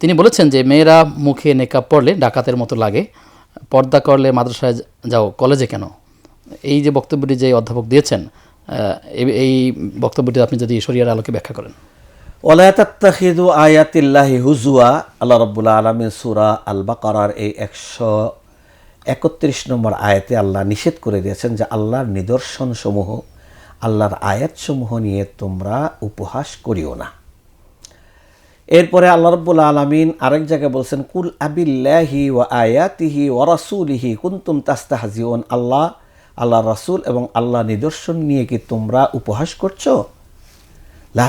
তিনি বলেছেন যে, মেয়েরা মুখে নেকাব পড়লে ডাকাতের মতো লাগে। পর্দা করলে মাদ্রাসায় যাও, কলেজে কেন? এই যে বক্তব্যটি যে অধ্যাপক দিয়েছেন এই- বক্তব্যটি আপনি যদি শরিয়ার আলোকে ব্যাখ্যা করেন। ওলায়াতাত্তাখিদু আয়াতিল্লাহি হুজুয়া আল্লাহ রব্বুল্লা আলমিন সুরা আল বাকারার এই একশো একত্রিশ নম্বর আয়াতে আল্লাহ নিষেধ করে দিয়েছেন যে, আল্লাহর নিদর্শনসমূহ, আল্লাহর আয়াতসমূহ নিয়ে তোমরা উপহাস করিও না। এরপরে আল্লাহ রব্বুল আলমিন আরেক জায়গায় বলছেন, কুল আবিল্লাহি ও আয়াতিহি ও রাসুলিহি কুন্তুম তাস্তাহাজিউন। আল্লাহ আল্লাহ রাসূল এবং আল্লাহ নিদর্শন নিয়ে কি তোমরা উপহাস করছ? লা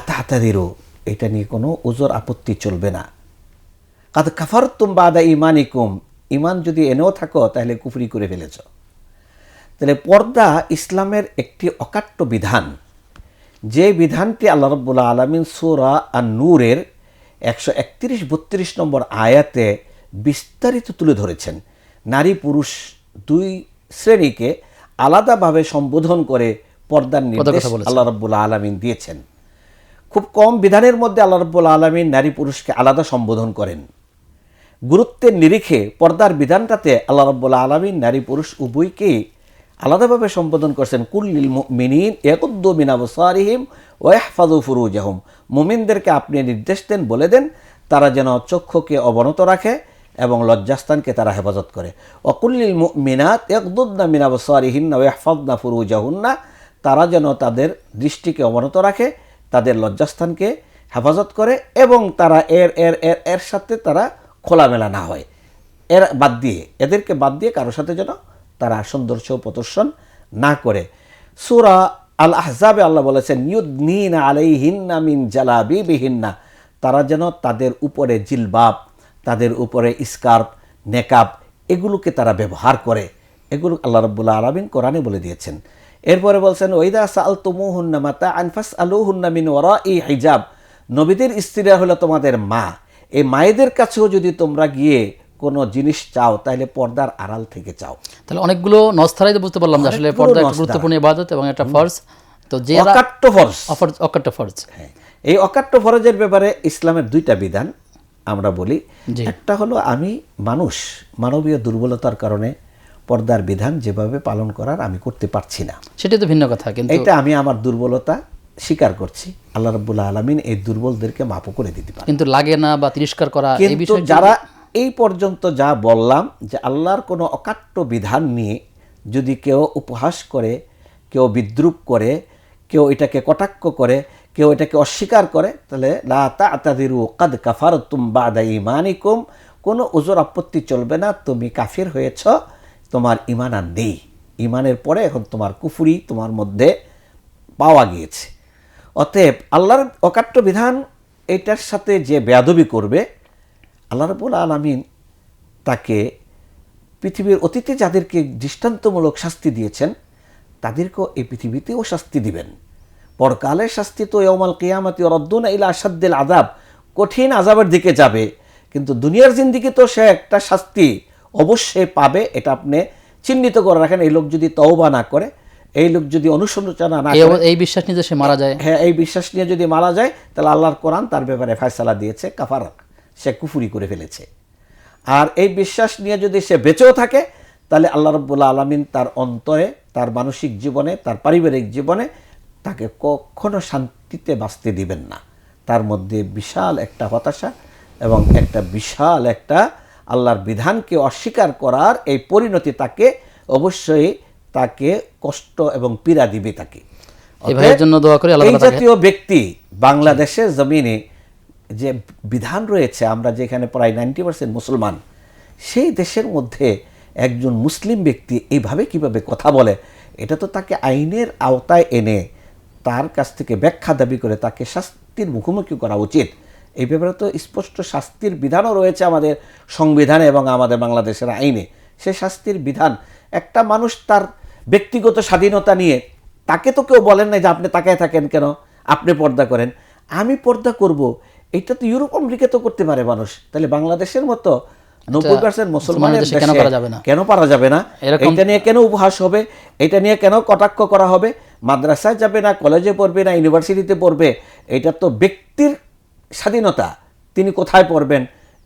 এটা নিয়ে কোনো ওজোর আপত্তি চলবে না। কাদ কাফার তুম বাদা ইমানিকুম ইমান যদি এনেও থাকো, তাহলে কুফরি করে ফেলেছ। তাহলে পর্দা ইসলামের একটি অকাট্য বিধান। যে বিধানটি আল্লাহ রব্বুল্লা আলমিন সুরা আর নূরের একশো একত্রিশ বত্রিশ নম্বর আয়াতে বিস্তারিত তুলে ধরেছেন। নারী পুরুষ দুই শ্রেণীকে আলাদাভাবে সম্বোধন করে পর্দার নির্দেশ আল্লাহ রব্বুল্লা আলমিন দিয়েছেন। খুব কম বিধানের মধ্যে আল্লাহ রব্বুল আলমিন নারী পুরুষকে আলাদা সম্বোধন করেন। গুরুত্বের নিরিখে পর্দার বিধানটাতে আল্লাহ রব্বুল আলমিন নারী পুরুষ উভয়কেই আলাদাভাবে সম্বোধন করছেন কুল্লিল মিনিন একদ্দ মিনাবসারিহিম ওয়াহফাদু ফুরুজাহুম। মুমিনদেরকে আপনি নির্দেশ দেন, বলে দেন, তারা যেন চক্ষুকে অবনত রাখে এবং লজ্জাস্থানকে তারা হেফাজত করে। অকুল্লিল মিনাত একদুদ্দা মিনাবসারিহিন্না ওয়াহফাদনা ফুরুজাহুন্না, তারা যেন তাদের দৃষ্টিকে অবনত রাখে, তাদের লজ্জাস্থানকে হেফাজত করে এবং তারা এর এর এর এর সাথে তারা খোলামেলা না হয়। এর বাদ দিয়ে, এদেরকে বাদ দিয়ে কারোর সাথে যেন তারা সৌন্দর্য প্রদর্শন না করে। সুরা আল আহজাবে আল্লাহ বলেছেন ইউদ্দিন আলাইহিন্না মিন জালাবি বিহিন্না তারা যেন তাদের উপরে জিলবাব, তাদের উপরে স্কার্ফ নেকাব, এগুলোকে তারা ব্যবহার করে। এগুলো আল্লাহ রব্বুল্লাহ আলমিন কোরআনে বলে দিয়েছেন। এরপরে বলছেন, ওইদা সাল তুমুহুন্না মাতা আনফাস আলুহুন্না মিন ওরা ই হিজাব নবীদের স্ত্রীরা হলো তোমাদের মা। এই মায়েদের কাছেও যদি তোমরা গিয়ে কোনো জিনিস চাও তাহলে পর্দার আড়াল থেকে চাও। তাহলে অনেকগুলো নস্থারাই বুঝতে পারলাম যে আসলে পর্দা একটা গুরুত্বপূর্ণ ইবাদত এবং একটা ফরজ। তো যে অকাট্য ফরজ। অকাট্য ফরজ। হ্যাঁ। এই অকাট্য ফরজের ব্যাপারে ইসলামের দুইটা বিধান আমরা বলি। একটা হলো আমি মানুষ মানবীয় দুর্বলতার কারণে পর্দার বিধান যেভাবে পালন করার আমি করতে পারছি না। সেটাই তো ভিন্ন কথা কিন্তু এটা আমি আমার দুর্বলতা স্বীকার করছি। আল্লাহ রব্বুল্লাহ আলমিন এই দুর্বলদেরকে মাপও করে দিতে পারে। কিন্তু লাগে না বা তিরস্কার করা যারা এই পর্যন্ত যা বললাম যে আল্লাহর কোনো অকাট্য বিধান নিয়ে যদি কেউ উপহাস করে, কেউ বিদ্রুপ করে, কেউ এটাকে কটাক্ষ করে, কেউ এটাকে অস্বীকার করে, তাহলে লা তাতাদিরু কাদ কাফারতুম বাদা ইমানিকুম কোনো ওজোর আপত্তি চলবে না, তুমি কাফির হয়েছ, তোমার ইমান আর নেই। ইমানের পরে এখন তোমার কুফুরি তোমার মধ্যে পাওয়া গিয়েছে। অতএব আল্লাহর অকাট্য বিধান, এটার সাথে যে বেয়াদবি করবে আল্লাহ রবুল আলমিন তাকে পৃথিবীর অতীতে যাদেরকে দৃষ্টান্তমূলক শাস্তি দিয়েছেন তাদেরকেও এই পৃথিবীতেও শাস্তি দিবেন। পরকালের শাস্তি তো ইয়মাল কিয়ামাতি রদ্দুন ইলা আসাদ্দিল আজাব কঠিন আজাবের দিকে যাবে। কিন্তু দুনিয়ার জিন্দিগি তো সে একটা শাস্তি অবশ্যই পাবে এটা আপনি চিহ্নিত করে রাখেন এই লোক যদি তওবা না করে এই লোক যদি অনুসন্ধানা না এই করে এই বিশ্বাস নিয়ে যে সে মারা যায়। হ্যাঁ এই বিশ্বাস নিয়ে যদি মারা যায় তাহলে আল্লাহর কোরআন তার ব্যাপারে ফয়সালা দিয়েছে কাফার সে কুফুরি করে ফেলেছে। আর এই বিশ্বাস নিয়ে যদি সে বেঁচেও থাকে তাহলে আল্লাহ রব্বুল্লা আলমিন তার অন্তরে তার মানসিক জীবনে তার পারিবারিক জীবনে তাকে কখনো শান্তিতে বাঁচতে দিবেন না। তার মধ্যে বিশাল একটা হতাশা এবং একটা বিশাল একটা আল্লাহর বিধানকে অস্বীকার করার এই পরিণতি তাকে অবশ্যই তাকে কষ্ট এবং পীড়া দিবে তাকে। এই জন্য দোয়া করি এই তাকে- জাতীয় ব্যক্তি বাংলাদেশের জমিনে যে বিধান রয়েছে, আমরা যেখানে প্রায় নাইনটি পার্সেন্ট মুসলমান, সেই দেশের মধ্যে একজন মুসলিম ব্যক্তি এইভাবে কীভাবে কথা বলে, এটা তো তাকে আইনের আওতায় এনে তার কাছ থেকে ব্যাখ্যা দাবি করে তাকে শাস্তির মুখোমুখি করা উচিত। এই ব্যাপারে তো স্পষ্ট শাস্তির বিধানও রয়েছে আমাদের সংবিধানে এবং আমাদের বাংলাদেশের আইনে। সে শাস্তির বিধান, একটা মানুষ তার ব্যক্তিগত স্বাধীনতা নিয়ে, তাকে তো কেউ বলেন না যে আপনি তাকায় থাকেন কেন? আপনি পর্দা করেন। আমি পর্দা করব এটা তো ইউরোপ আমেরিকা তো করতে পারে মানুষ। তাহলে বাংলাদেশের মতো নব্বই পার্সেন্ট মুসলমানের কেন করা যাবে না? কেন পারা যাবে না? এটা নিয়ে কেন উপহাস হবে? এটা নিয়ে কেন কটাক্ষ করা হবে? মাদ্রাসায় যাবে না কলেজে পড়বে না ইউনিভার্সিটিতে পড়বে? এটা তো ব্যক্তির স্বাধীনতা। তিনি কোথায় পড়বেন?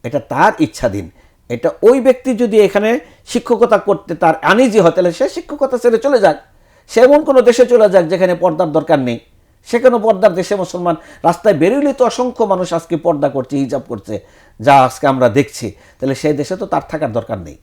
এটা তার ইচ্ছাধীন। এটা ওই ব্যক্তি যদি এখানে শিক্ষকতা করতে তার আনিজি হয় তাহলে সে শিক্ষকতা ছেড়ে চলে যাক। সে এমন কোনো দেশে চলে যাক যেখানে পর্দার দরকার নেই। সেখানে পর্দার দেশে মুসলমান রাস্তায় বেরোলে তো অসংখ্য মানুষ আজকে পর্দা করছে, হিজাব করছে, যা আজকে আমরা দেখছি। তাহলে সেই দেশে তো তার থাকার দরকার নেই।